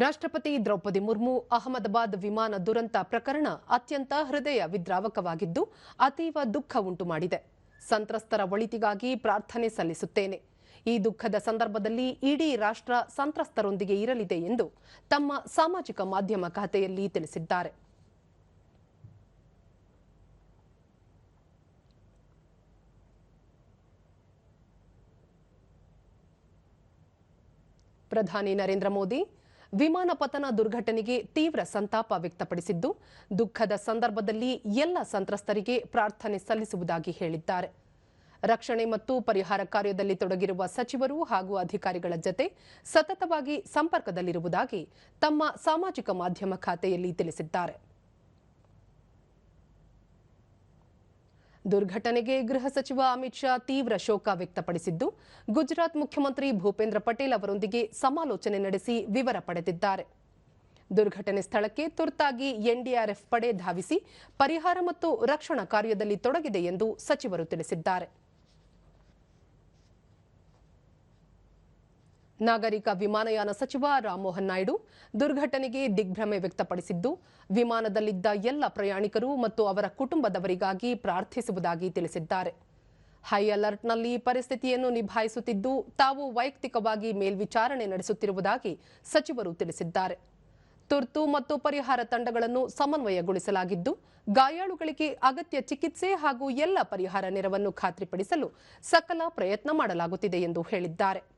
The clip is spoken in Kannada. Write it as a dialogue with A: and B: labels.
A: ರಾಷ್ಟ್ರಪತಿ ದ್ರೌಪದಿ ಮುರ್ಮು ಅಹಮದಾಬಾದ್ ವಿಮಾನ ದುರಂತ ಪ್ರಕರಣ ಅತ್ಯಂತ ಹೃದಯ ವಿದ್ರಾವಕವಾಗಿದ್ದು ಅತೀವ ದುಃಖ ಉಂಟು ಮಾಡಿದೆ. ಸಂತ್ರಸ್ತರ ಒಳಿತಿಗಾಗಿ ಪ್ರಾರ್ಥನೆ ಸಲ್ಲಿಸುತ್ತೇನೆ. ಈ ದುಃಖದ ಸಂದರ್ಭದಲ್ಲಿ ಇಡೀ ರಾಷ್ಟ್ರ ಸಂತ್ರಸ್ತರೊಂದಿಗೆ ಇರಲಿದೆ ಎಂದು ತಮ್ಮ ಸಾಮಾಜಿಕ ಮಾಧ್ಯಮ ಖಾತೆಯಲ್ಲಿ ತಿಳಿಸಿದ್ದಾರೆ. ಪ್ರಧಾನಿ ನರೇಂದ್ರ ಮೋದಿ ವಿಮಾನ ಪತನ ದುರ್ಘಟನೆಗೆ ತೀವ್ರ ಸಂತಾಪ ವ್ಯಕ್ತಪಡಿಸಿದ್ದು, ದುಃಖದ ಸಂದರ್ಭದಲ್ಲಿ ಎಲ್ಲ ಸಂತ್ರಸ್ತರಿಗೆ ಪ್ರಾರ್ಥನೆ ಸಲ್ಲಿಸುವುದಾಗಿ ಹೇಳಿದ್ದಾರೆ. ರಕ್ಷಣೆ ಮತ್ತು ಪರಿಹಾರ ಕಾರ್ಯದಲ್ಲಿ ತೊಡಗಿರುವ ಸಚಿವರು ಹಾಗೂ ಅಧಿಕಾರಿಗಳ ಜತೆ ಸತತವಾಗಿ ಸಂಪರ್ಕದಲ್ಲಿರುವುದಾಗಿ ತಮ್ಮ ಸಾಮಾಜಿಕ ಮಾಧ್ಯಮ ಖಾತೆಯಲ್ಲಿ ತಿಳಿಸಿದ್ದಾರೆ. ದುರ್ಘಟನೆಗೆ ಗೃಹ ಸಚಿವ ಅಮಿತ್ ಶಾ ತೀವ್ರ ಶೋಕ ವ್ಯಕ್ತಪಡಿಸಿದ್ದು, ಗುಜರಾತ್ ಮುಖ್ಯಮಂತ್ರಿ ಭೂಪೇಂದ್ರ ಪಟೇಲ್ ಅವರೊಂದಿಗೆ ಸಮಾಲೋಚನೆ ನಡೆಸಿ ವಿವರ ಪಡೆದಿದ್ದಾರೆ. ದುರ್ಘಟನೆ ಸ್ಥಳಕ್ಕೆ ತುರ್ತಾಗಿ ಎನ್ಡಿಆರ್ಎಫ್ ಪಡೆ ಧಾವಿಸಿ ಪರಿಹಾರ ಮತ್ತು ರಕ್ಷಣಾ ಕಾರ್ಯದಲ್ಲಿ ತೊಡಗಿದೆ ಎಂದು ಸಚಿವರು ತಿಳಿಸಿದ್ದಾರೆ. ನಾಗರಿಕ ವಿಮಾನಯಾನ ಸಚಿವ ರಾಮಮೋಹನ್ ನಾಯ್ಡು ದುರ್ಘಟನೆಗೆ ದಿಗ್ಭ್ರಮೆ ವ್ಯಕ್ತಪಡಿಸಿದ್ದು, ವಿಮಾನದಲ್ಲಿದ್ದ ಎಲ್ಲ ಪ್ರಯಾಣಿಕರು ಮತ್ತು ಅವರ ಕುಟುಂಬದವರಿಗಾಗಿ ಪ್ರಾರ್ಥಿಸುವುದಾಗಿ ತಿಳಿಸಿದ್ದಾರೆ. ಹೈ ಅಲರ್ಟ್ನಲ್ಲಿ ಪರಿಸ್ಥಿತಿಯನ್ನು ನಿಭಾಯಿಸುತ್ತಿದ್ದು, ತಾವು ವೈಯಕ್ತಿಕವಾಗಿ ಮೇಲ್ವಿಚಾರಣೆ ನಡೆಸುತ್ತಿರುವುದಾಗಿ ಸಚಿವರು ತಿಳಿಸಿದ್ದಾರೆ. ತುರ್ತು ಮತ್ತು ಪರಿಹಾರ ತಂಡಗಳನ್ನು ಸಮನ್ವಯಗೊಳಿಸಲಾಗಿದ್ದು, ಗಾಯಾಳುಗಳಿಗೆ ಅಗತ್ಯ ಚಿಕಿತ್ಸೆ ಹಾಗೂ ಎಲ್ಲ ಪರಿಹಾರ ನೆರವನ್ನು ಖಾತ್ರಿಪಡಿಸಲು ಸಕಲ ಪ್ರಯತ್ನ ಮಾಡಲಾಗುತ್ತಿದೆ ಎಂದು ಹೇಳಿದ್ದಾರೆ.